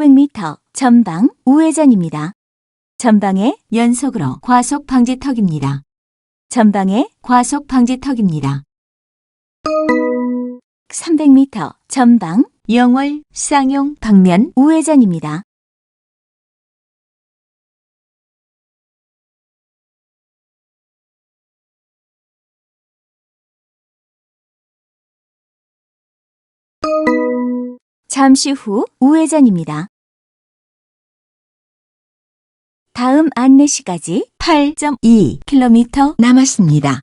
500m 전방 우회전입니다. 전방에 연속으로 과속 방지턱입니다. 전방에 과속 방지턱입니다. 300m 전방 영월 쌍용 방면 우회전입니다. 잠시 후 우회전입니다. 다음 안내시까지 8.2km 남았습니다.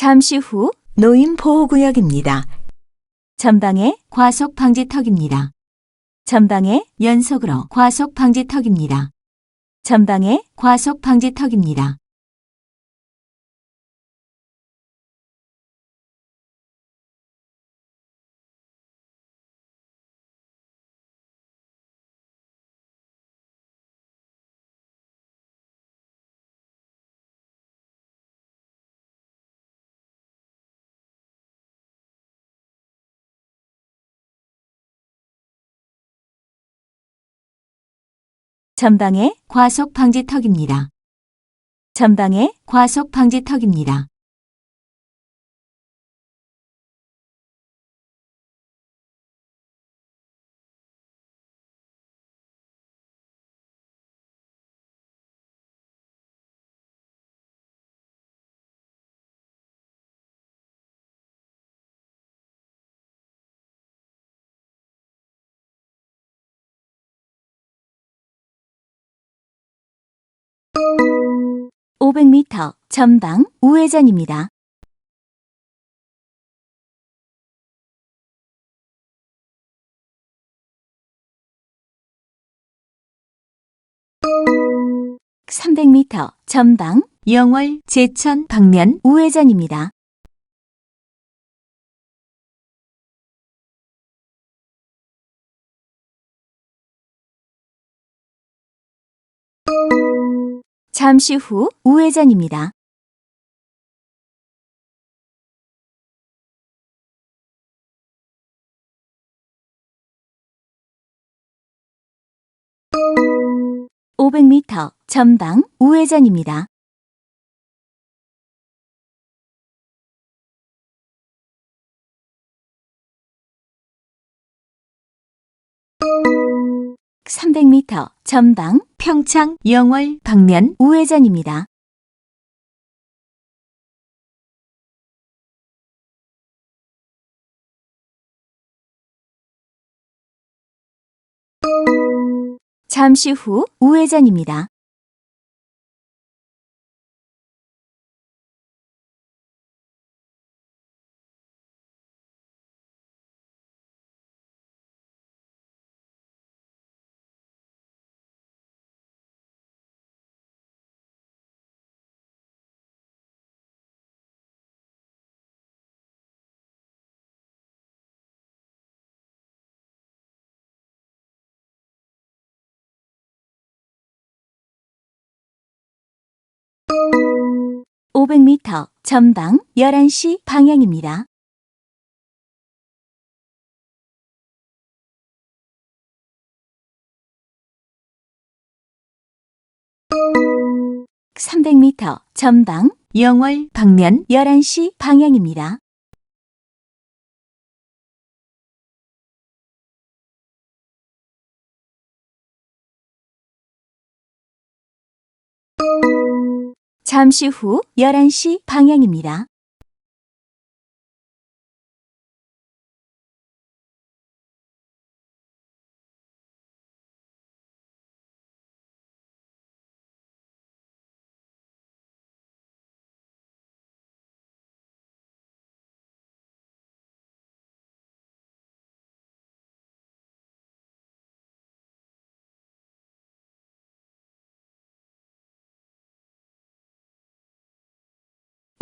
잠시 후 노인 보호구역입니다. 전방에 과속 방지턱입니다. 전방에 연속으로 과속 방지턱입니다. 전방에 과속 방지턱입니다. 전방에 과속 방지턱입니다. 전방에 과속 방지턱입니다. (500m) 전방 우회전입니다. (300m) 전방 영월 제천 방면 우회전입니다. 잠시 후 우회전입니다. (500m) 전방 우회전입니다. (300m) 전방 평창 영월 방면 우회전입니다. 잠시 후 우회전입니다. (500m) 전방 11시 방향입니다. (300m) 전방 영월 방면 11시 방향입니다. 잠시 후 11시 방향입니다.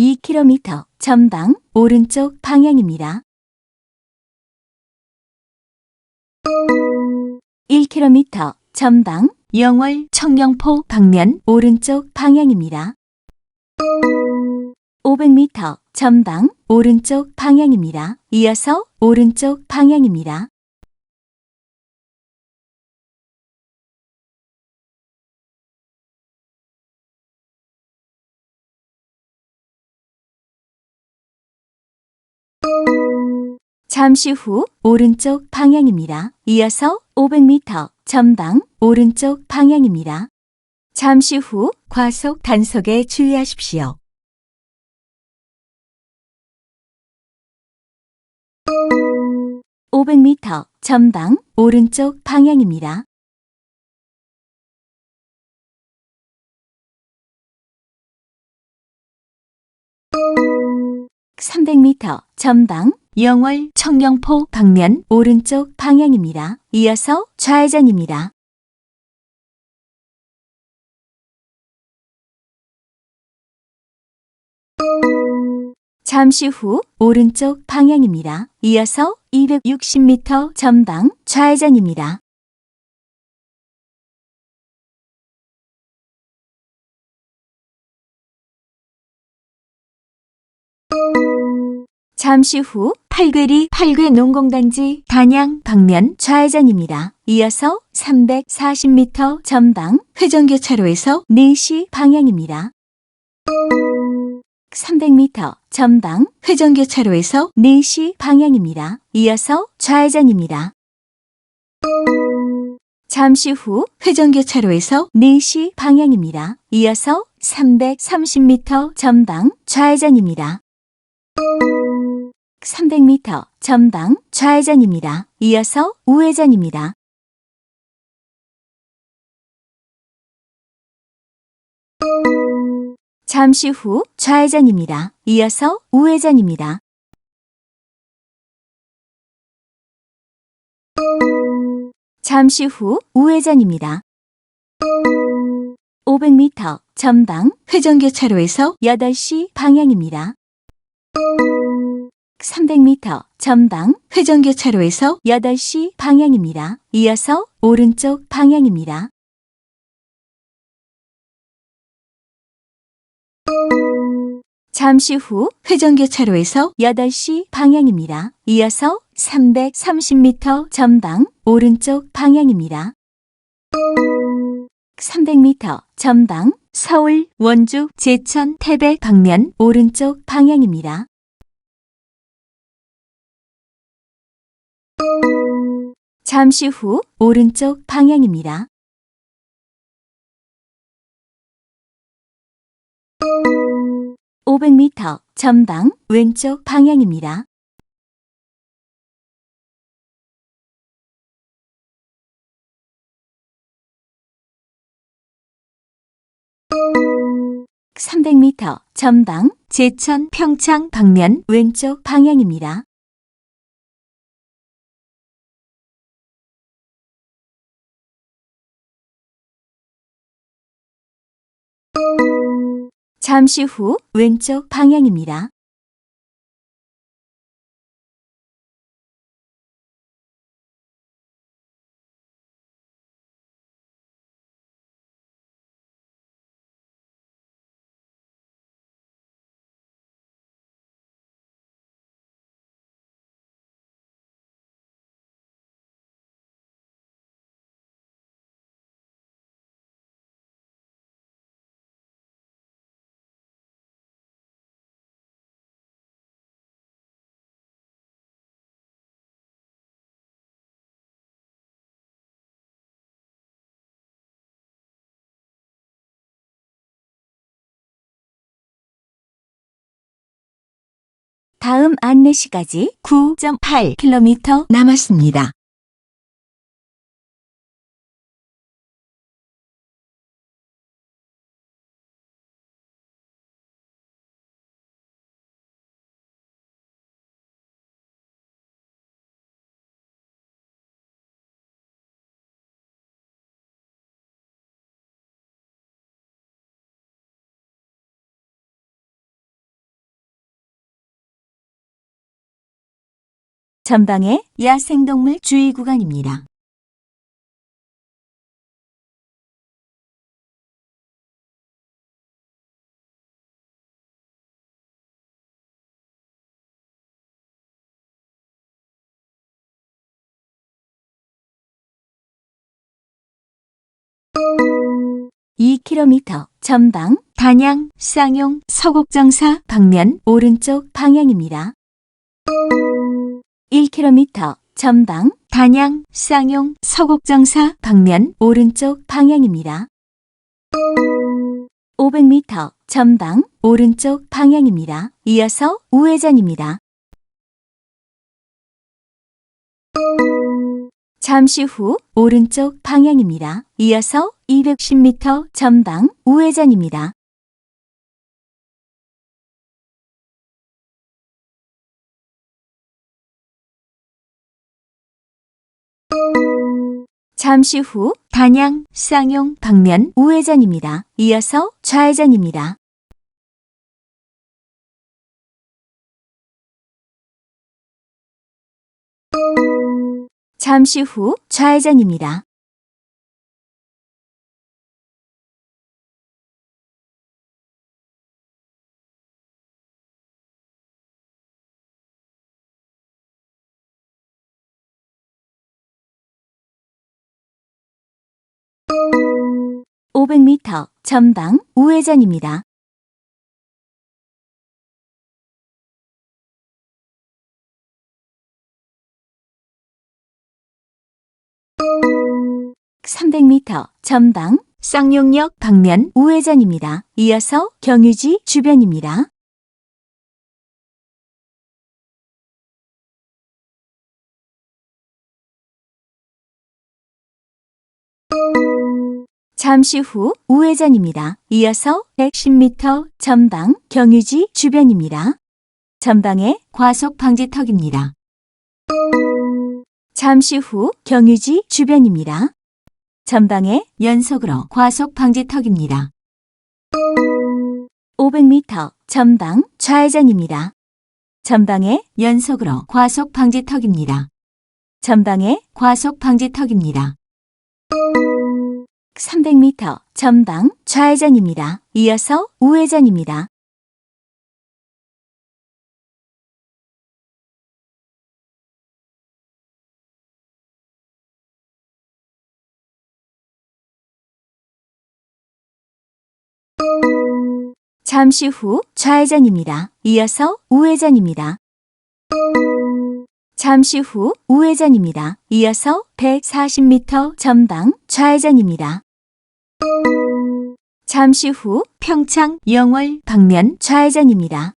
이 킬로미터 전방 오른쪽 방향입니다. 1km 전방 영월 청령포 방면 오른쪽 방향입니다. 500m 전방 오른쪽 방향입니다. 이어서 오른쪽 방향입니다. 잠시 후 오른쪽 방향입니다. 이어서 500m 전방 오른쪽 방향입니다. 잠시 후 과속 단속에 주의하십시오. (500m) 전방 오른쪽 방향입니다. 300m 전방 영월 청령포 방면 오른쪽 방향입니다. 이어서 좌회전입니다. 잠시 후 오른쪽 방향입니다. 이어서 260m 전방 좌회전입니다. 잠시 후 팔괴리 팔괴 농공단지 단양 방면 좌회전입니다. 이어서 340m 전방 회전교차로에서 4시 방향입니다. 300m 전방 회전교차로에서 4시 방향입니다. 이어서 좌회전입니다. 잠시 후 회전교차로에서 4시 방향입니다. 이어서 330m 전방 좌회전입니다. 300m 전방 좌회전입니다. 이어서 우회전입니다. 잠시 후 좌회전입니다. 이어서 우회전입니다. 잠시 후 우회전입니다. 500m 전방 회전교 차로에서 8시 방향입니다. 300m 전방 회전교차로에서 8시 방향입니다. 이어서 오른쪽 방향입니다. 잠시 후 회전교차로에서 8시 방향입니다. 이어서 330m 전방 오른쪽 방향입니다. 300m 전방 서울 원주 제천 태백 방면 오른쪽 방향입니다. 잠시 후 오른쪽 방향입니다. (500m) 전방 왼쪽 방향입니다. (300m) 전방 제천 평창 방면 왼쪽 방향입니다. 잠시 후 왼쪽 방향입니다. 다음 안내시까지 9.8km 남았습니다. 전방에 야생동물 주의 구간입니다. (2 km) 전방 단양 쌍용 서곡정사 방면 오른쪽 방향입니다. 1km 전방 단양 쌍용 서곡정사 방면 오른쪽 방향입니다. 500m 전방 오른쪽 방향입니다. 이어서 우회전입니다. 잠시 후 오른쪽 방향입니다. 이어서 210m 전방 우회전입니다. 잠시 후 단양 쌍용 방면 우회전입니다. 이어서 좌회전입니다. 잠시 후 좌회전입니다. (500m) 전방 우회전입니다. (300m) 전방 쌍용역 방면 우회전입니다. 이어서 경유지 주변입니다. 잠시 후 우회전입니다. 이어서 110m 전방 경유지 주변입니다. 전방에 과속 방지턱입니다. 잠시 후 경유지 주변입니다. 전방에 연속으로 과속 방지턱입니다. 500m 전방 좌회전입니다. 전방에 연속으로 과속 방지턱입니다. 전방에 과속 방지턱입니다. 300m 전방 좌회전입니다. 이어서 우회전입니다. 잠시 후 좌회전입니다. 이어서 우회전입니다. 잠시 후 우회전입니다. 이어서 140m 전방 좌회전입니다. 잠시 후 평창 영월 방면 좌회전입니다.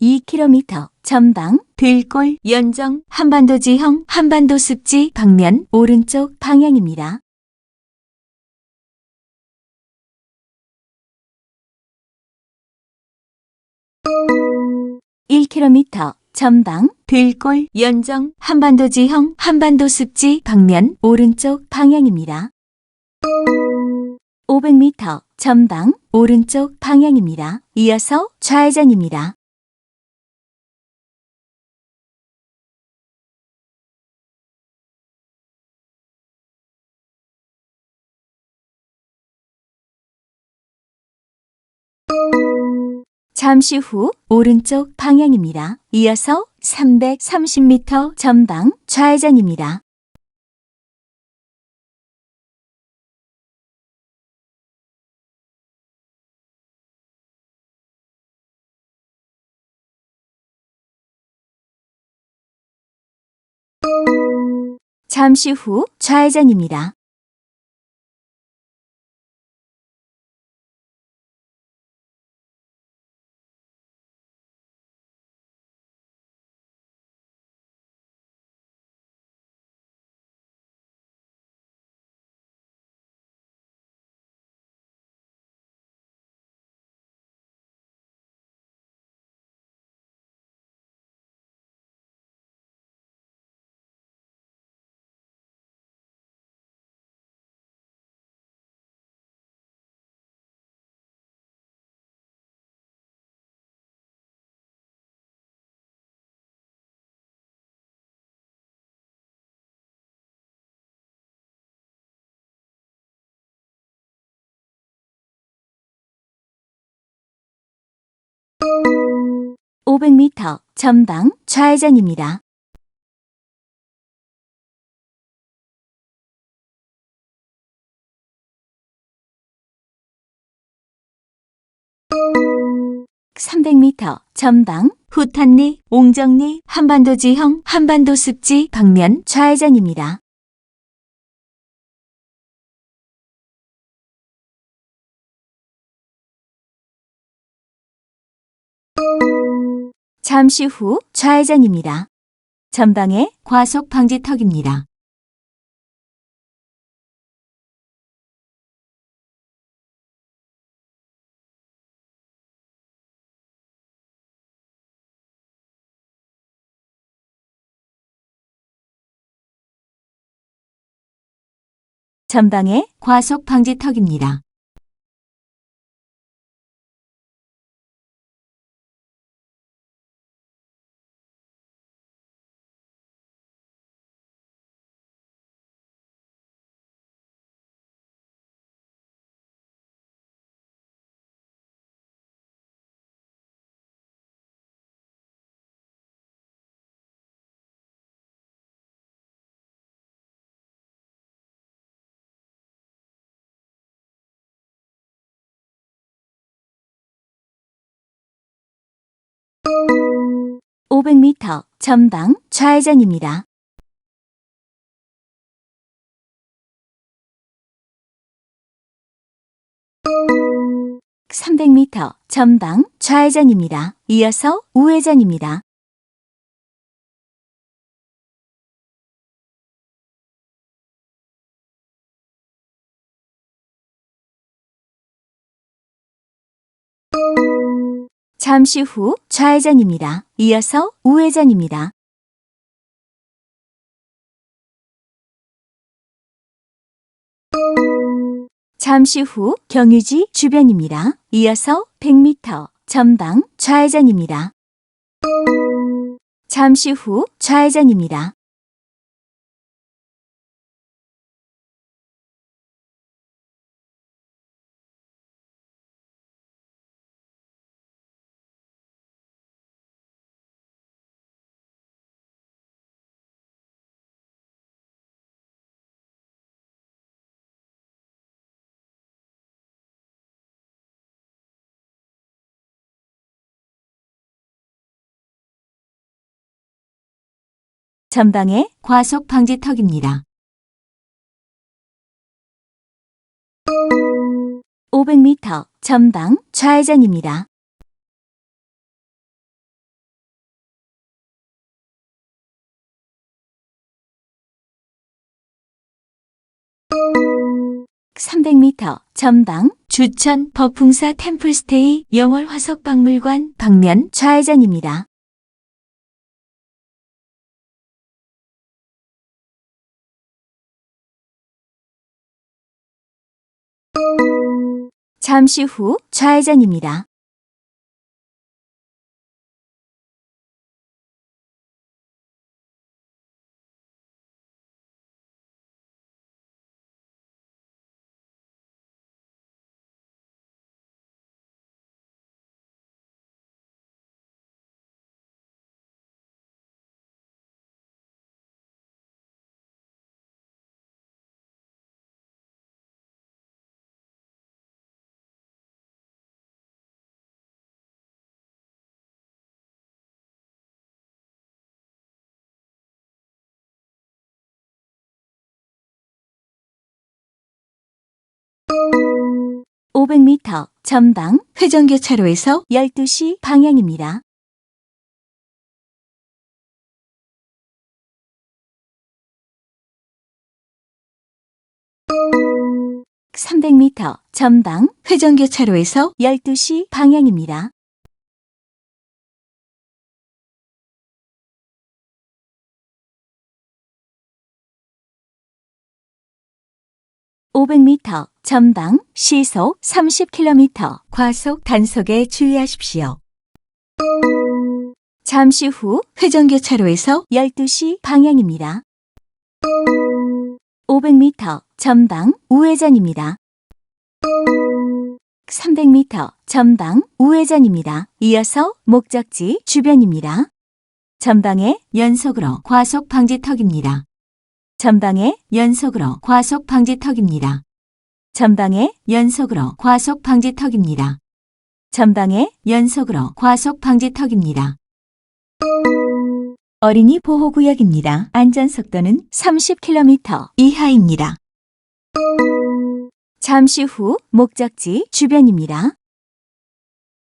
(2 km) 전방 들골 연정 한반도 지형 한반도 습지 방면 오른쪽 방향입니다. 1km 전방 들골 연정 한반도 지형 한반도 습지 방면 오른쪽 방향입니다. 500m 전방 오른쪽 방향입니다. 이어서 좌회전입니다. 잠시 후 오른쪽 방향입니다. 이어서 330m 전방 좌회전입니다. 잠시 후 좌회전입니다. (500m) 전방 좌회전입니다. (300m) 전방 후탄리 옹정리 한반도 지형 한반도 습지 방면 좌회전입니다. 잠시 후 좌회전입니다. 전방에 과속 방지턱입니다. 전방에 과속 방지턱입니다. (500m) 전방 좌회전입니다. (300m) 전방 좌회전입니다. 이어서 우회전입니다. 잠시 후 좌회전입니다. 이어서 우회전입니다. 잠시 후 경유지 주변입니다. 이어서 100m 전방 좌회전입니다. 잠시 후 좌회전입니다. 전방에 과속 방지턱입니다. 500m 전방 좌회전입니다. (300m) 전방 주천 버풍사 템플스테이 영월 화석박물관 방면 좌회전입니다. 잠시 후 좌회전입니다. 500m 전방 회전교차로에서 12시 방향입니다. 300m 전방 회전교차로에서 12시 방향입니다. 500m 전방 시속 30km 과속 단속에 주의하십시오. 잠시 후 회전교차로에서 12시 방향입니다. 500m 전방 우회전입니다. 300m 전방 우회전입니다. 이어서 목적지 주변입니다. 전방에 연속으로 과속 방지턱입니다. 전방에 연속으로 과속 방지턱입니다. 전방에 연속으로 과속 방지턱입니다. 전방에 연속으로 과속 방지턱입니다. 어린이 보호구역입니다. 안전속도는 30km 이하입니다. 잠시 후 목적지 주변입니다.